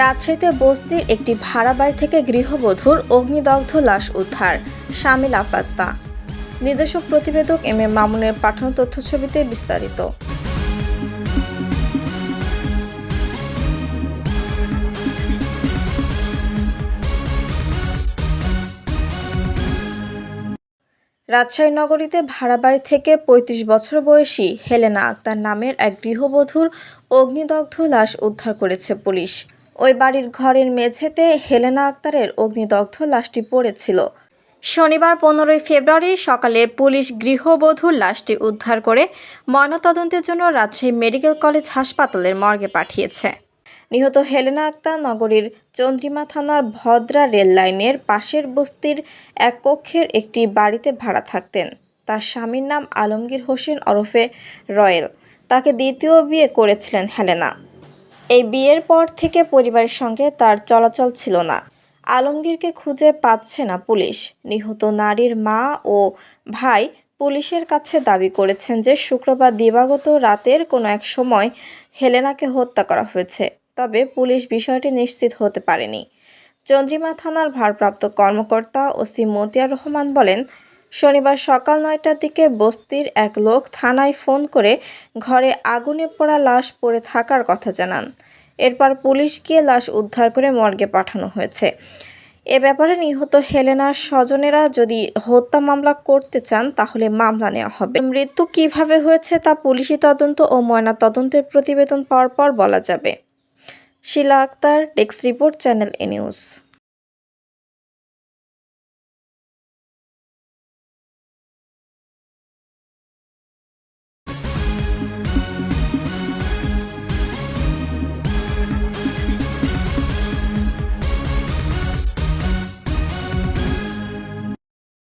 রাজশাহীতে বস্তির একটি ভাড়া বাড়ি থেকে গৃহবধূর অগ্নিদগ্ধ লাশ উদ্ধার, শামিল আপাত্তা। নিজস্ব প্রতিবেদক এম এ মামুনের পাঠানো তথ্যছবিতে বিস্তারিত। রাজশাহী নগরীতে ভাড়াবাড়ি থেকে ৩৫ বছর বয়সী হেলেনা আক্তার নামের এক গৃহবধূর অগ্নিদগ্ধ লাশ উদ্ধার করেছে পুলিশ। ওই বাড়ির ঘরের মেঝেতে হেলেনা আক্তারের অগ্নিদগ্ধ লাশটি পড়েছিল। শনিবার পনেরোই ফেব্রুয়ারি সকালে পুলিশ গৃহবধূর লাশটি উদ্ধার করে ময়নাতদন্তের জন্য রাজশাহী মেডিকেল কলেজ হাসপাতালের মর্গে পাঠিয়েছে। নিহত হেলেনা আক্তার নগরীর চন্দ্রিমা থানার ভদ্রা রেল লাইনের পাশের বস্তির এক কক্ষের একটি বাড়িতে ভাড়া থাকতেন। তার স্বামীর নাম আলমগীর হোসেন ওরফে রয়েল। তাকে দ্বিতীয় বিয়ে করেছিলেন হেলেনা। এই বিয়ের পর থেকে পরিবারের সঙ্গে তার চলাচল ছিল না। আলমগীরকে খুঁজে পাচ্ছে না পুলিশ। নিহত নারীর মা ও ভাই পুলিশের কাছে দাবি করেছেন যে শুক্রবার দিবাগত রাতের কোনো এক সময় হেলেনাকে হত্যা করা হয়েছে, তবে পুলিশ বিষয়টি নিশ্চিত হতে পারেনি। চন্দ্রিমা থানার ভারপ্রাপ্ত কর্মকর্তা ওসি মতিয়ার রহমান বলেন শনিবার সকাল নয়টার দিকে বস্তির এক লোক থানায় ফোন করে ঘরে আগুনে পোড়া লাশ পড়ে থাকার কথা জানান। এরপর পুলিশ গিয়ে লাশ উদ্ধার করে মর্গে পাঠানো হয়েছে। এ ব্যাপারে নিহত হেলেনার স্বজনেরা যদি হত্যা মামলা করতে চান, তাহলে মামলা নেওয়া হবে। মৃত্যু কীভাবে হয়েছে তা পুলিশি তদন্ত ও ময়না তদন্তের প্রতিবেদন পাওয়ার পর বলা যাবে। Shila Akter, desk report, channel A news.